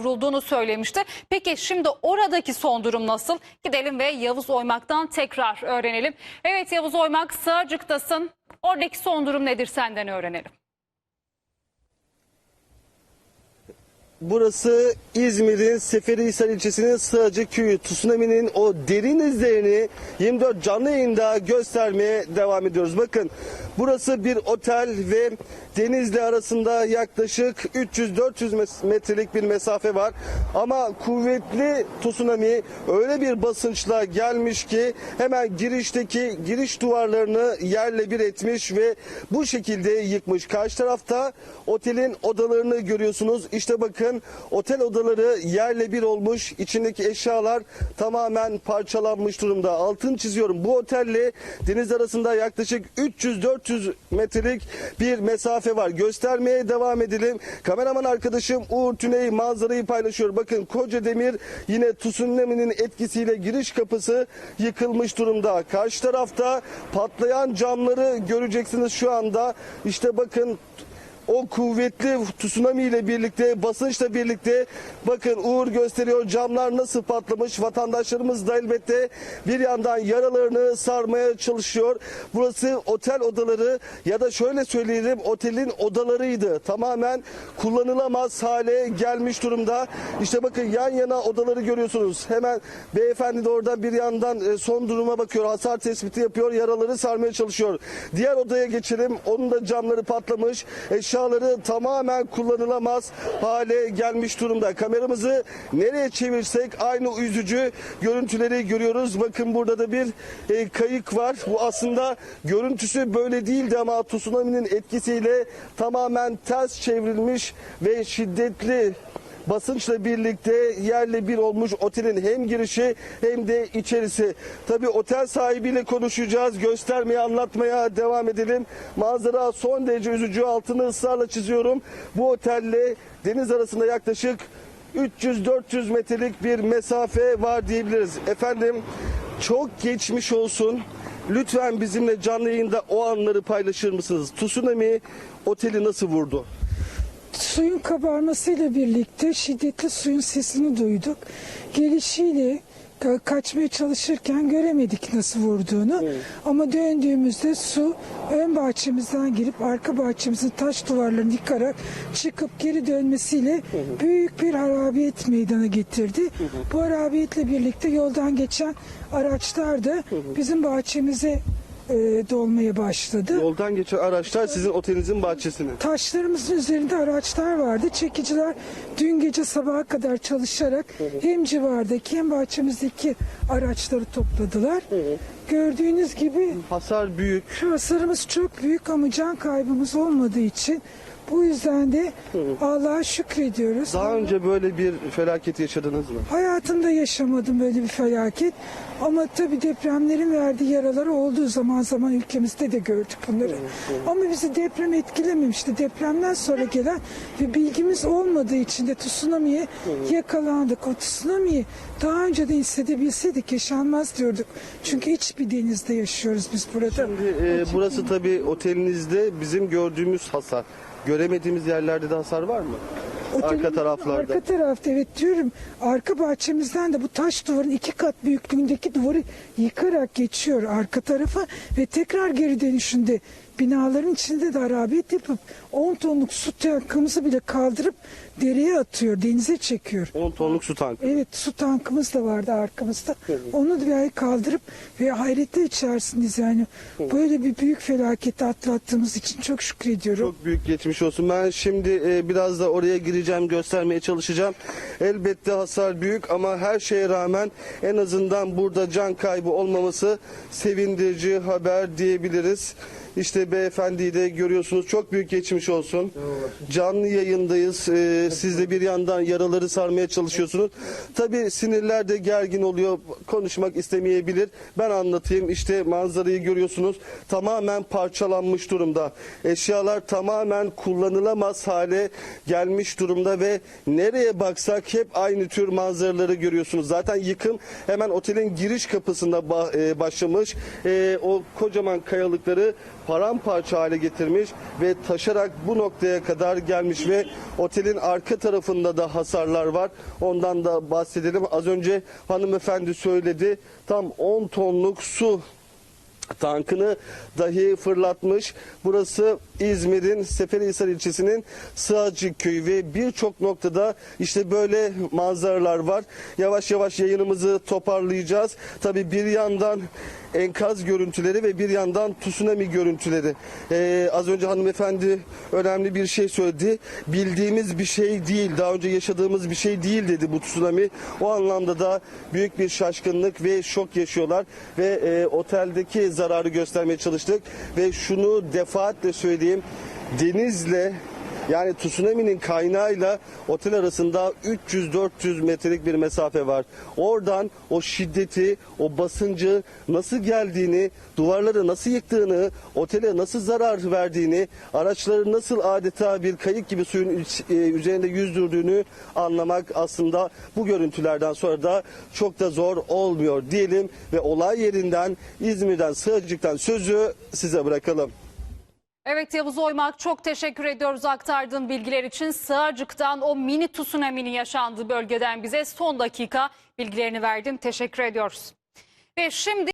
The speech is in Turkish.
vurulduğunu söylemişti. Peki şimdi oradaki son durum nasıl? Gidelim ve Yavuz Oymak'tan tekrar öğrenelim. Evet Yavuz Oymak Sığacık'tasın. Oradaki son durum nedir senden öğrenelim. Burası İzmir'in Seferihisar ilçesinin Sığacık köyü. Tsunami'nin o derin izlerini 24 canlı yayında göstermeye devam ediyoruz. Bakın burası bir otel ve denizle arasında yaklaşık 300-400 metrelik bir mesafe var. Ama kuvvetli tsunami öyle bir basınçla gelmiş ki hemen girişteki giriş duvarlarını yerle bir etmiş ve bu şekilde yıkmış. Karşı tarafta otelin odalarını görüyorsunuz. İşte bakın otel odaları yerle bir olmuş. İçindeki eşyalar tamamen parçalanmış durumda. Altın çiziyorum. Bu otelle deniz arasında yaklaşık 300-400 metrelik bir mesafe var. Göstermeye devam edelim. Kameraman arkadaşım Uğur Tüney manzarayı paylaşıyor. Bakın koca demir yine tsunami'nin etkisiyle giriş kapısı yıkılmış durumda. Karşı tarafta patlayan camları göreceksiniz şu anda. İşte bakın o kuvvetli tsunami ile birlikte basınçla birlikte bakın Uğur gösteriyor camlar nasıl patlamış vatandaşlarımız da elbette bir yandan yaralarını sarmaya çalışıyor. Burası otel odaları ya da şöyle söyleyelim otelin odalarıydı. Tamamen kullanılamaz hale gelmiş durumda. İşte bakın yan yana odaları görüyorsunuz. Hemen beyefendi de oradan bir yandan e, son duruma bakıyor. Hasar tespiti yapıyor. Yaraları sarmaya çalışıyor. Diğer odaya geçelim. Onun da camları patlamış. Eşyaları tamamen kullanılamaz hale gelmiş durumda. Kameramızı nereye çevirsek aynı üzücü görüntüleri görüyoruz. Bakın burada da bir e, kayık var. Bu aslında görüntüsü böyle değildi ama tsunami'nin etkisiyle tamamen ters çevrilmiş ve şiddetli basınçla birlikte yerle bir olmuş otelin hem girişi hem de içerisi. Tabi otel sahibiyle konuşacağız. Göstermeye, anlatmaya devam edelim. Manzara son derece üzücü. Altını ısrarla çiziyorum. Bu otelle deniz arasında yaklaşık 300-400 metrelik bir mesafe var diyebiliriz. Efendim çok geçmiş olsun. Lütfen bizimle canlı yayında o anları paylaşır mısınız? Tsunami oteli nasıl vurdu? Suyun kabarmasıyla birlikte şiddetli suyun sesini duyduk. Gelişiyle ka- kaçmaya çalışırken göremedik nasıl vurduğunu. Ama döndüğümüzde su ön bahçemizden girip arka bahçemizin taş duvarlarını yıkarak çıkıp geri dönmesiyle büyük bir harabiyet meydana getirdi. Bu harabiyetle birlikte yoldan geçen araçlar da bizim bahçemize e, dolmaya başladı. Yoldan geçen araçlar sizin otelinizin bahçesine. Taşlarımızın üzerinde araçlar vardı. Çekiciler dün gece sabaha kadar çalışarak hem civardaki hem bahçemizdeki araçları topladılar. Gördüğünüz gibi Hasar büyük. hasarımız çok büyük ama can kaybımız olmadığı için bu yüzden de Allah'a şükrediyoruz. Daha önce böyle bir felaket yaşadınız mı? Hayatımda yaşamadım böyle bir felaket. Ama tabii depremlerin verdiği yaraları olduğu zaman zaman ülkemizde de gördük bunları. Ama bizi deprem etkilememişti. Depremden sonra gelen ve bilgimiz olmadığı için de tsunami'ye yakalandık. O tsunami'yi daha önce de hissedebilseydik yaşanmaz diyorduk. Çünkü iç bir denizde yaşıyoruz biz burada. Şimdi e, burası tabii otelinizde bizim gördüğümüz hasar. Göremediğimiz yerlerde de hasar var mı? Arka Otelimizin taraflarda. Arka tarafta evet diyorum. Arka bahçemizden de bu taş duvarın iki kat büyüklüğündeki duvarı yıkarak geçiyor arka tarafa ve tekrar geri dönüşünde binaların içinde de harabiyet yapıp 10 tonluk su tankımızı bile kaldırıp dereye atıyor, denize çekiyor. 10 tonluk su tankı. Evet su tankımız da vardı arkamızda. Onu da bir kaldırıp ve hayretler içerisindeyiz yani. Böyle bir büyük felaketi atlattığımız için çok şükrediyorum. Çok büyük geçmiş olsun. Ben şimdi e, biraz da oraya gireceğim, göstermeye çalışacağım. Elbette hasar büyük ama her şeye rağmen en azından burada can kaybı olmaması sevindirici haber diyebiliriz. İşte beyefendiyi de görüyorsunuz. Çok büyük geçmiş olsun. Canlı yayındayız. Ee, siz de bir yandan yaraları sarmaya çalışıyorsunuz. Tabii sinirler de gergin oluyor. Konuşmak istemeyebilir. Ben anlatayım. İşte manzarayı görüyorsunuz. Tamamen parçalanmış durumda. Eşyalar tamamen kullanılamaz hale gelmiş durumda ve nereye baksak hep aynı tür manzaraları görüyorsunuz. Zaten yıkım hemen otelin giriş kapısında e, başlamış. E, o kocaman kayalıkları paramparça hale getirmiş ve taşarak bu noktaya kadar gelmiş ve otelin arka tarafında da hasarlar var. Ondan da bahsedelim. Az önce hanımefendi söyledi. Tam 10 tonluk su tankını dahi fırlatmış. Burası İzmir'in Seferihisar ilçesinin Sığacık köyü ve birçok noktada işte böyle manzaralar var. Yavaş yavaş yayınımızı toparlayacağız. Tabii bir yandan enkaz görüntüleri ve bir yandan tsunami görüntüleri. Ee, az önce hanımefendi önemli bir şey söyledi. Bildiğimiz bir şey değil, daha önce yaşadığımız bir şey değil dedi bu tsunami. O anlamda da büyük bir şaşkınlık ve şok yaşıyorlar ve e, oteldeki zararı göstermeye çalıştık ve şunu defaatle söyleyeyim. Denizle yani tsunami'nin kaynağıyla otel arasında 300-400 metrelik bir mesafe var. Oradan o şiddeti, o basıncı nasıl geldiğini, duvarları nasıl yıktığını, otele nasıl zarar verdiğini, araçları nasıl adeta bir kayık gibi suyun e, üzerinde yüzdürdüğünü anlamak aslında bu görüntülerden sonra da çok da zor olmuyor diyelim ve olay yerinden İzmir'den Sığacık'tan sözü size bırakalım. Evet Yavuz Oymak çok teşekkür ediyoruz aktardığın bilgiler için. Sığacık'tan o mini tsunami'nin yaşandığı bölgeden bize son dakika bilgilerini verdin. Teşekkür ediyoruz. Ve şimdi